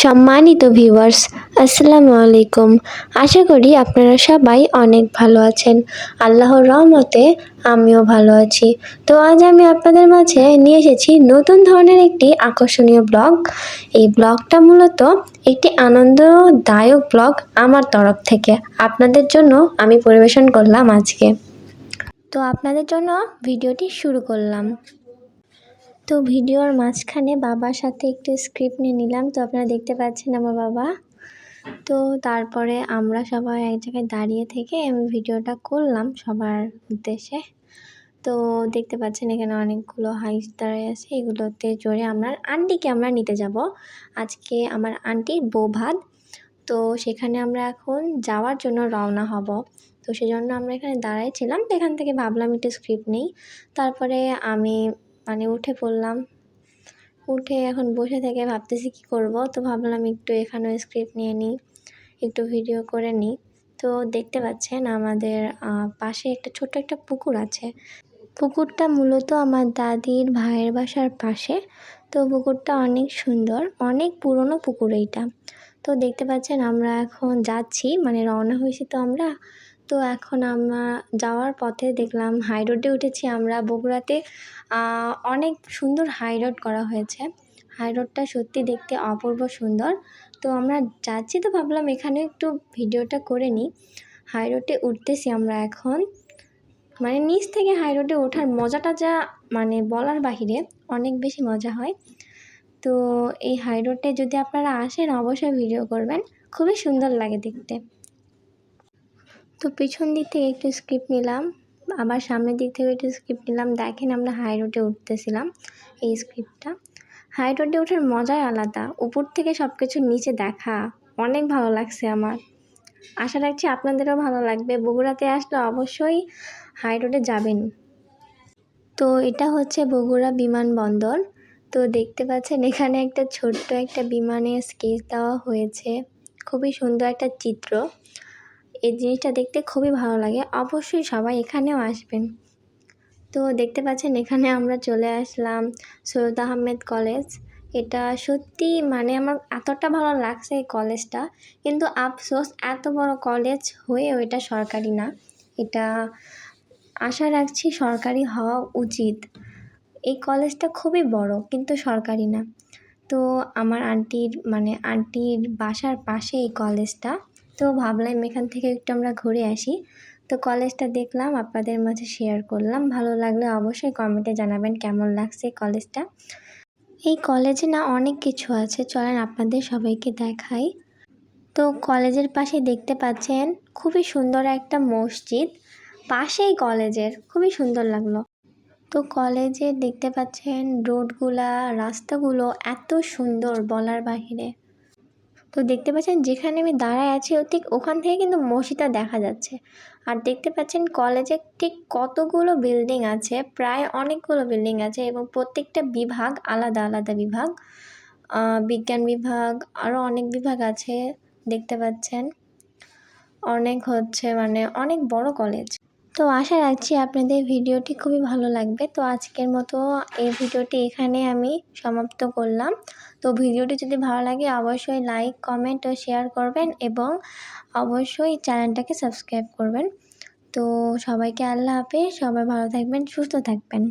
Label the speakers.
Speaker 1: সম্মানিত ভিউয়ার্স আসসালামু আলাইকুম। আশা করি আপনারা সবাই অনেক ভালো আছেন। আল্লাহর রহমতে আমিও ভালো আছি। তো আজ আমি আপনাদের মাঝে নিয়ে এসেছি নতুন ধরনের একটি আকর্ষণীয় ব্লগ। এই ব্লগটা মূলত একটি আনন্দদায়ক ব্লগ আমার তরফ থেকে। আপনাদের জন্য আমি পরিবেশন করলাম আজকে। তো আপনাদের জন্য ভিডিওটি শুরু করলাম। তো ভিডিওর মাঝখানে বাবার সাথে একটু স্ক্রিপ্ট নিয়ে নিলাম। তো আপনারা দেখতে পাচ্ছেন আমার বাবা। তো তারপরে আমরা সবাই এক জায়গায় দাঁড়িয়ে থেকে আমি ভিডিওটা করলাম সবার উদ্দেশ্যে। তো দেখতে পাচ্ছেন এখানে অনেকগুলো হাইস দাঁড়িয়ে আছে, এগুলোতে জোরে আমরা আন্টিকে আমরা নিতে যাব। আজকে আমার আন্টির বউ ভাত তো সেখানে আমরা এখন যাওয়ার জন্য রওনা হব। তো সেজন্য আমরা এখানে দাঁড়াইছিলাম। এখান থেকে ভাবলাম একটু স্ক্রিপ্ট নেই। তারপরে আমি মানে উঠে পড়লাম। উঠে এখন বসে থেকে ভাবতেছি কি করব, তো ভাবলাম একটু এখানেও স্ক্রিপ্ট নিয়ে নিই, একটু ভিডিও করে নিই। তো দেখতে পাচ্ছেন আমাদের পাশে একটা ছোট্ট একটা পুকুর আছে। পুকুরটা মূলত আমার দাদির ভাইয়ের বাসার পাশে। তো পুকুরটা অনেক সুন্দর, অনেক পুরনো পুকুর এইটা। তো দেখতে পাচ্ছেন আমরা এখন যাচ্ছি মানে রওনা হয়েছি তো আমরা। তো এখন আমরা যাওয়ার পথে দেখলাম হাই রোডে উঠেছি আমরা বগুড়াতে। অনেক সুন্দর হাই রোড করা হয়েছে। হাই রোডটা সত্যি দেখতে অপূর্ব সুন্দর। তো আমরা যাচ্ছি তো ভাবলাম এখানে একটু ভিডিওটা করে নিই। হাই রোডে উঠতেছি আমরা এখন। মানে নিচ থেকে হাই রোডে ওঠার মজাটা যা মানে বলার বাহিরে অনেক বেশি মজা হয়। তো এই হাই রোডে যদি আপনারা আসেন অবশ্যই ভিডিও করবেন। খুবই সুন্দর লাগে দেখতে। তো পিছন দিক থেকে একটু স্ক্রিপ্ট নিলাম। আবার সামনের দিক থেকে একটু স্ক্রিপ্ট নিলাম। দেখেন আমরা হাই রোডে উঠতেছিলাম এই স্ক্রিপ্টটা হাই রোডে ওঠার মজাই আলাদা। উপর থেকে সব কিছু নিচে দেখা। অনেক ভালো লাগছে আমার। আশা রাখছি আপনাদেরও ভালো লাগবে। বগুড়াতে আসলে অবশ্যই হাই রোডে যাবেন। তো এটা হচ্ছে বগুড়া বিমানবন্দর তো দেখতে পাচ্ছেন এখানে একটা ছোট্ট একটা বিমানের স্কেচ দেওয়া হয়েছে। খুবই সুন্দর একটা চিত্র। এই জিনিসটা দেখতে খুবই ভালো লাগে। অবশ্যই সবাই এখানেও আসবেন। তো দেখতে পাচ্ছেন এখানে আমরা চলে আসলাম সৈয়দ আহমেদ কলেজ। এটা সত্যি মানে আমার এতটা ভালো লাগছে এই কলেজটা। কিন্তু আফসোস, এত বড় কলেজ হয়েও এটা সরকারি না। এটা আশা রাখছি সরকারি হওয়া উচিত। এই কলেজটা খুবই বড়, কিন্তু সরকারি না। তো আমার আন্টির মানে আন্টির বাসার পাশে এই কলেজটা। তো ভাবলাম এখান থেকে একটু আমরা ঘুরে আসি। তো কলেজটা দেখলাম, আপনাদের মাঝে শেয়ার করলাম। ভালো লাগলে অবশ্যই কমেন্টে জানাবেন কেমন লাগছে কলেজটা। এই কলেজে না অনেক কিছু আছে, চলেন আপনাদের সবাইকে দেখাই। তো কলেজের পাশে দেখতে পাচ্ছেন, খুবই সুন্দর একটা মসজিদ। পাশেই কলেজের, খুবই সুন্দর লাগল। তো কলেজে দেখতে পাচ্ছেন রোডগুলা, রাস্তাগুলো এত সুন্দর বলার বাহিরে। তো দেখতে পাচ্ছেন যেখানে আমি দাঁড়ায় আছি ও ঠিক ওখান থেকে কিন্তু মসজিদটা দেখা যাচ্ছে। আর দেখতে পাচ্ছেন কলেজে ঠিক কতগুলো বিল্ডিং আছে, প্রায় অনেকগুলো বিল্ডিং আছে এবং প্রত্যেকটা বিভাগ আলাদা আলাদা বিভাগ। বিজ্ঞান বিভাগ আরও অনেক বিভাগ আছে, দেখতে পাচ্ছেন। অনেক হচ্ছে মানে অনেক বড় কলেজ। তো আশা রাখছি আপনাদের ভিডিওটি খুবই ভালো লাগবে। তো আজকের মতো এই ভিডিওটি এখানে আমি সমাপ্ত করলাম। তো ভিডিওটি যদি ভালো লাগে অবশ্যই লাইক, কমেন্ট ও শেয়ার করবেন এবং অবশ্যই চ্যানেলটাকে সাবস্ক্রাইব করবেন। তো সবাইকে আল্লাহ হাফেজ, সবাই ভালো থাকবেন, সুস্থ থাকবেন।